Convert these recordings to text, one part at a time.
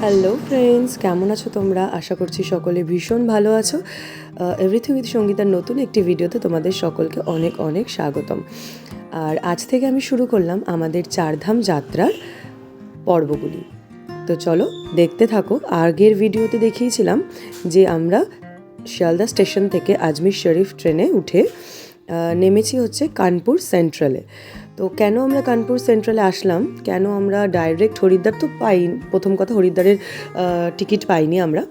Hello friends কেমন আছো তোমরা? আশা করছি সকলে ভীষণ ভালো আছো। এভরিথিং উইথ সঙ্গীতার নতুন একটি ভিডিওতে তোমাদের সকলকে অনেক অনেক স্বাগতম। আর আজ থেকে আমি শুরু করলাম আমাদের চারধাম যাত্রার পর্বগুলি। তো চলো, দেখতে থাকো। আগের ভিডিওতে দেখিয়েছিলাম যে আমরা শিয়ালদা স্টেশন থেকে আজমির শরীফ ট্রেনে উঠে নেমেছি হচ্ছে কানপুর সেন্ট্রালে। তো কেন আমরা কানপুর সেন্ট্রালে আসলাম? কেন আমরা ডাইরেক্ট হরিদ্বার? তো পাই প্রথম কথা হরিদ্বারের টিকিট পাইনি আমরা।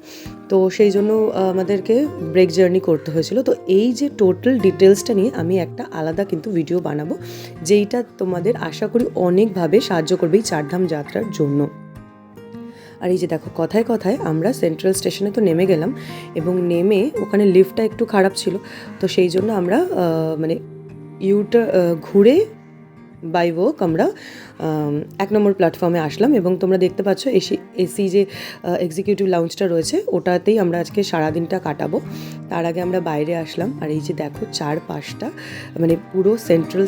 তো সেই জন্য আমাদেরকে ব্রেক জার্নি করতে হয়েছিল। তো এই যে টোটাল ডিটেলসটা নিয়ে আমি একটা আলাদা কিন্তু ভিডিও বানাবো, যেইটা তোমাদের আশা করি অনেকভাবে সাহায্য করবে এই চারধাম যাত্রার জন্য। আর এই যে দেখো, কথায় কথায় আমরা সেন্ট্রাল স্টেশনে তো নেমে গেলাম এবং নেমে ওখানে লিফটটা একটু খারাপ ছিল। তো সেই জন্য আমরা মানে ইউটা ঘুরে বাই ওয়াক আমরা এক নম্বর প্ল্যাটফর্মে আসলাম এবং তোমরা দেখতে পাচ্ছ এসি এসি যে এক্সিকিউটিভ লাউঞ্জটা রয়েছে, ওটাতেই আমরা আজকে সারাদিনটা কাটাবো তার আগে আমরা বাইরে আসলাম আর এই যে দেখো চার পাঁচটা মানে পুরো সেন্ট্রাল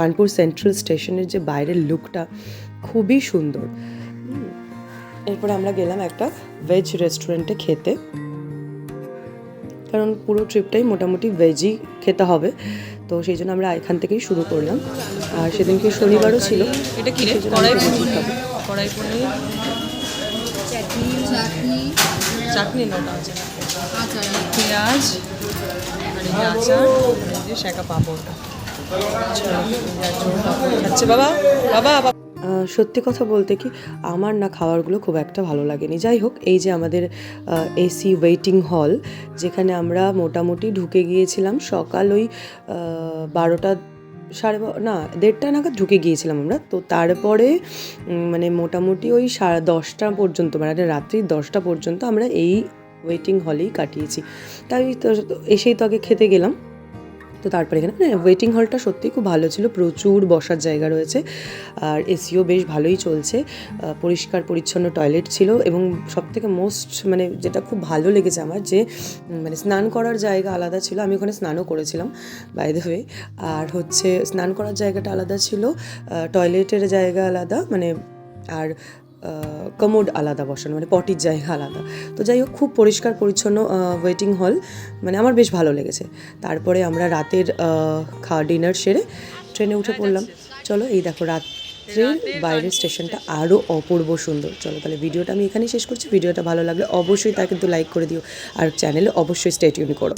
কানপুর সেন্ট্রাল স্টেশনের যে বাইরের লুকটা খুবই সুন্দর। এরপরে আমরা গেলাম একটা ভেজ রেস্টুরেন্টে খেতে কারণ পুরো ট্রিপটাই মোটামুটি ভেজই খেতে হবে। তো সেই জন্য আমরা এখান থেকেই শুরু করলাম। আর সেদিনকে শনিবারও ছিল। এটা কি কড়াই পনির? চাটনি চাটনি। নোটা আছে না পেঁয়াজ আর আচার যে শাঁকা পাঁপড় চলো, এই যে একজন পাঁপড় খাচ্ছে বাবা বাবা। সত্যি কথা বলতে কি, আমার না খাবারগুলো খুব একটা ভালো লাগেনি। যাই হোক, এই যে আমাদের এসি ওয়েটিং হল, যেখানে আমরা মোটামুটি ঢুকে গিয়েছিলাম সকাল ওই বারোটা সাড়ে না, দেড়টা নাগাদ ঢুকে গিয়েছিলাম আমরা। তো তারপরে মানে মোটামুটি ওই সাড়ে দশটা পর্যন্ত মানে রাত্রি দশটা পর্যন্ত আমরা এই ওয়েটিং হলেই কাটিয়েছি। তাই তো, এসেই তো আগে খেতে গেলাম। তো তারপরে এখানে মানে ওয়েটিং হলটা সত্যিই খুব ভালো ছিল, প্রচুর বসার জায়গা রয়েছে। আর এসিও বেশ ভালোই চলছে পরিষ্কার পরিচ্ছন্ন টয়লেট ছিল এবং সব থেকে মোস্ট মানে যেটা খুব ভালো লেগেছে আমার যে মানে স্নান করার জায়গা আলাদা ছিল, আমি ওখানে স্নানও করেছিলাম বাই দ্য ওয়ে আর হচ্ছে স্নান করার জায়গাটা আলাদা ছিল টয়লেটের জায়গা আলাদা মানে আর কমোড আলাদা বসানো মানে পটির জায়গা আলাদা। তো যাই হোক খুব পরিষ্কার পরিচ্ছন্ন ওয়েটিং হল মানে আমার বেশ ভালো লেগেছে। তারপরে আমরা রাতের খাওয়া ডিনার সেরে ট্রেনে উঠে পড়লাম। চলো এই দেখো রাত্রের বাইরের স্টেশনটা আরও অপূর্ব সুন্দর। চলো তাহলে ভিডিওটা আমি এখানেই শেষ করছি। ভিডিওটা ভালো লাগলে অবশ্যই তা কিন্তু লাইক করে দিও। আর চ্যানেলে অবশ্যই স্টেটিউন করো।